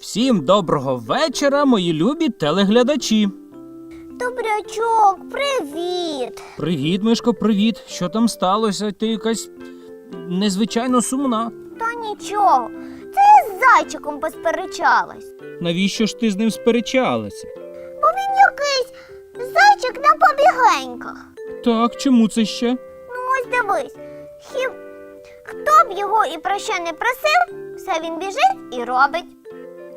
Всім доброго вечора, мої любі телеглядачі. Добрячок, привіт. Привіт, Мишко, привіт. Що там сталося? Ти якась незвичайно сумна. Та нічого. Це я з зайчиком посперечалась. Навіщо ж ти з ним сперечалася? Бо він якийсь зайчик на побігеньках. Так, чому це ще? Ну ось дивись. Хів... Хто б його і про що не просив, все він біжить і робить.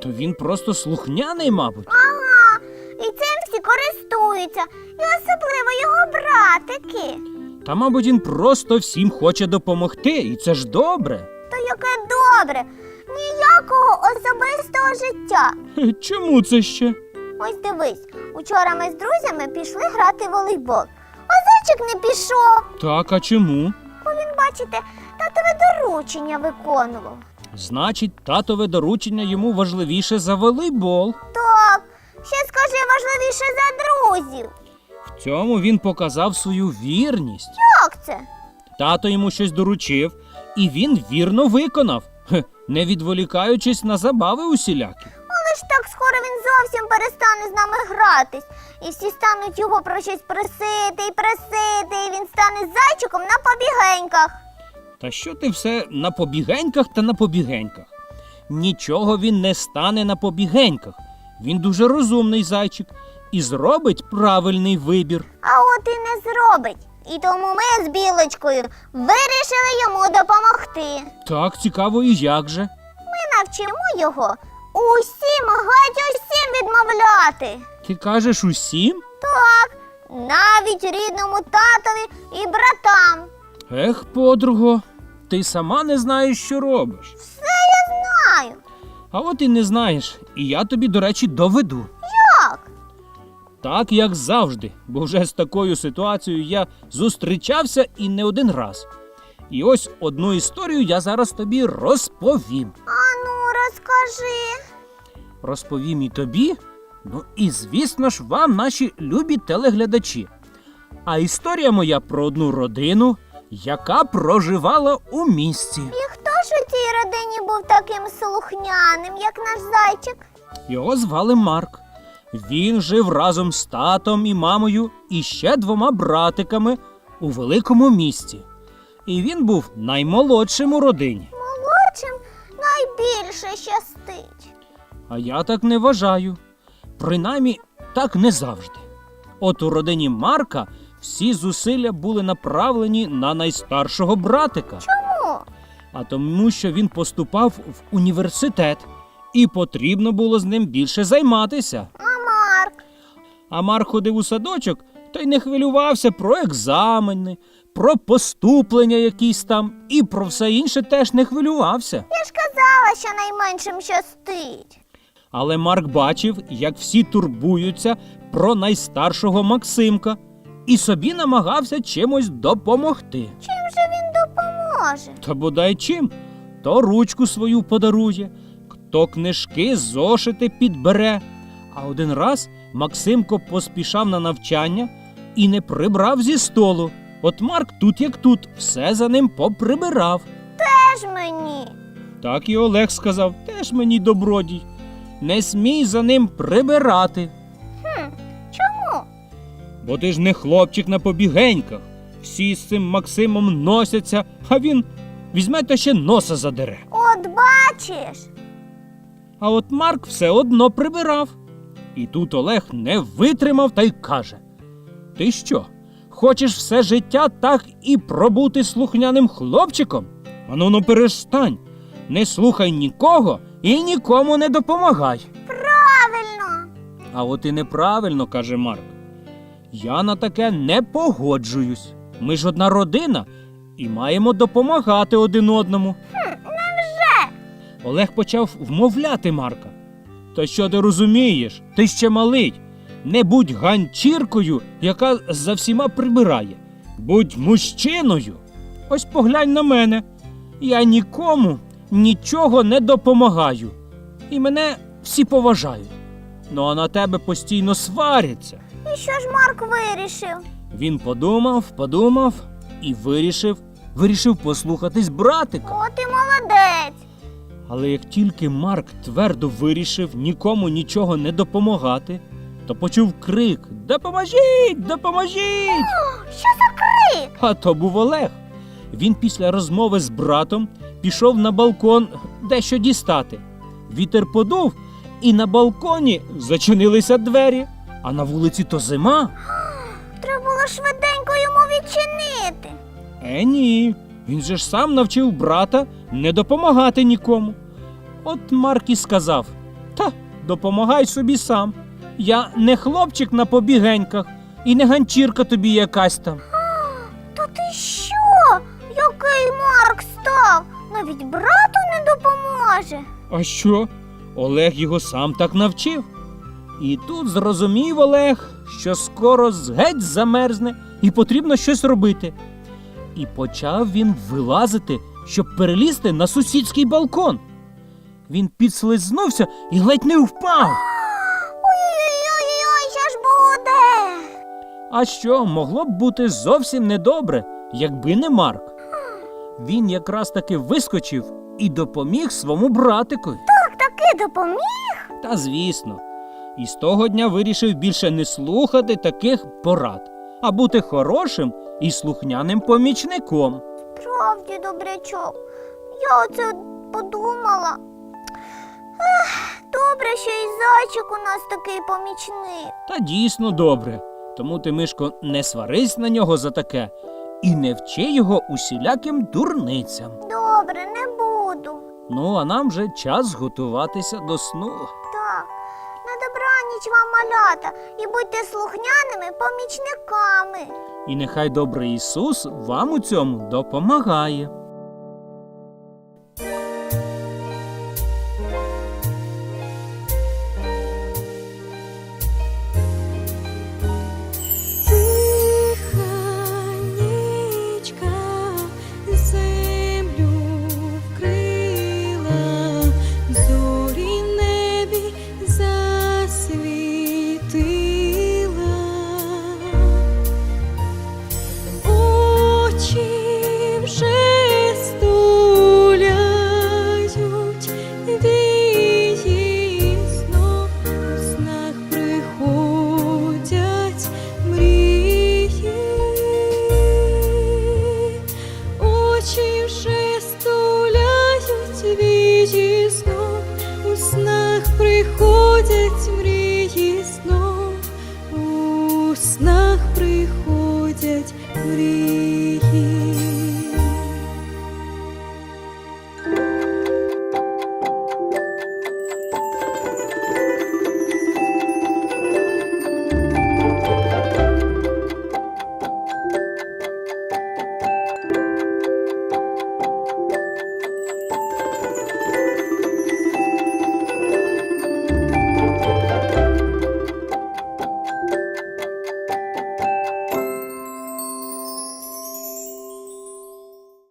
То він просто слухняний, мабуть. Ага, і цим всі користуються, і особливо його братики. Та, мабуть, він просто всім хоче допомогти, і це ж добре. То яке добре, ніякого особистого життя. Хе, Чому це ще? Ось дивись, учора ми з друзями пішли грати в волейбол, а зайчик не пішов, Так, а чому? бо він, бачите, татове доручення виконував. Значить, татове доручення йому важливіше за волейбол. Так, ще скажи важливіше за друзів. В цьому він показав свою вірність. Як це? Тато йому щось доручив, і він вірно виконав, Хе, не відволікаючись на забави усілякі. Але ж так скоро він зовсім перестане з нами гратись. І всі стануть його про щось просити і просити, і він стане зайчиком на побігеньках. Та що ти все на побігеньках та на побігеньках? Нічого він не стане на побігеньках. Він дуже розумний зайчик і зробить правильний вибір. А от і не зробить. І тому ми з білочкою вирішили йому допомогти. Так, цікаво, і як же? Ми навчимо його усім геть усім відмовляти. Ти кажеш усім? Так, навіть рідному татові і братам. Ех, подруго, ти сама не знаєш, що робиш. Все я знаю. А от і не знаєш, і я тобі, до речі, доведу. Як? Так, як завжди, бо вже з такою ситуацією я зустрічався і не один раз. І ось одну історію я зараз тобі розповім. А ну, розкажи. Розповім і тобі, ну і звісно ж вам, наші любі телеглядачі. А історія моя про одну родину, яка проживала у місті. І хто ж у цій родині був таким слухняним, як наш зайчик? Його звали Марк. Він жив разом з татом і мамою і ще двома братиками у великому місті. І він був наймолодшим у родині. Молодшим найбільше щастить. А я так не вважаю. Принаймні, так не завжди. От у родині Марка всі зусилля були направлені на найстаршого братика, Чому? а тому, що він поступав в університет, і потрібно було з ним більше займатися. А Марк? А Марк ходив у садочок та й не хвилювався про екзамени, про поступлення якісь там, і про все інше теж не хвилювався. Я ж казала, що найменшим щастить. Але Марк бачив, як всі турбуються про найстаршого Максимка, і собі намагався чимось допомогти. Чим же він допоможе? Та бодай чим? То ручку свою подарує, то книжки, зошити підбере. А один раз Максимко поспішав на навчання і не прибрав зі столу. От Марк тут як тут, все за ним поприбирав. Теж мені. Так і Олег сказав, теж мені добродій. Не смій за ним прибирати. Хм, чому? Бо ти ж не хлопчик на побігеньках. Всі з цим Максимом носяться, а він візьме та ще носа задере. От бачиш. А от Марк все одно прибирав. І тут Олег не витримав та й каже: Ти що, хочеш все життя так і пробути слухняним хлопчиком? Ану ну перестань, не слухай нікого і нікому не допомагай. Правильно. А от і неправильно, каже Марк. Я на таке не погоджуюсь. Ми ж одна родина і маємо допомагати один одному. Олег почав вмовляти Марка. Та що ти розумієш? Ти ще малий. Не будь ганчіркою, яка за всіма прибирає. Будь мужчиною. Ось поглянь на мене. Я нікому нічого не допомагаю. І мене всі поважають. Ну а на тебе постійно сваряться. І що ж Марк вирішив? Він подумав, подумав і вирішив, вирішив послухатись братика. От і молодець. Але як тільки Марк твердо вирішив нікому нічого не допомагати, то почув крик Допоможіть! Допоможіть! Що за крик? А то був Олег. Він після розмови з братом пішов на балкон дещо дістати. Вітер подув, і на балконі зачинилися двері, а на вулиці то зима. Треба було швиденько йому відчинити. Е, ні. Він же ж сам навчив брата не допомагати нікому. От Марк і сказав: Та, допомагай собі сам. Я не хлопчик на побігеньках і не ганчірка тобі якась там. То ти що? Який Марк став? Навіть брату не допоможе. А що? Олег його сам так навчив. І тут зрозумів Олег, що скоро геть замерзне і потрібно щось робити. І почав він вилазити, щоб перелізти на сусідський балкон. Він підслизнувся і ледь не впав. Ой-ой-ой, що ж буде? А що, могло б бути зовсім недобре, якби не Марк. Він якраз таки вискочив і допоміг своєму братикові. Так таки допоміг? Та звісно. І з того дня вирішив більше не слухати таких порад, а бути хорошим і слухняним помічником. Справді, добрячок. Я оце подумала. Ех, добре, що і зайчик у нас такий помічник. Та дійсно добре. Тому ти, Мишко, не сварись на нього за таке і не вчи його усіляким дурницям. Добре, не буду. Ну, а нам вже час готуватися до сну. Так, вам малята і будьте слухняними помічниками. І нехай добрий Ісус вам у цьому допомагає.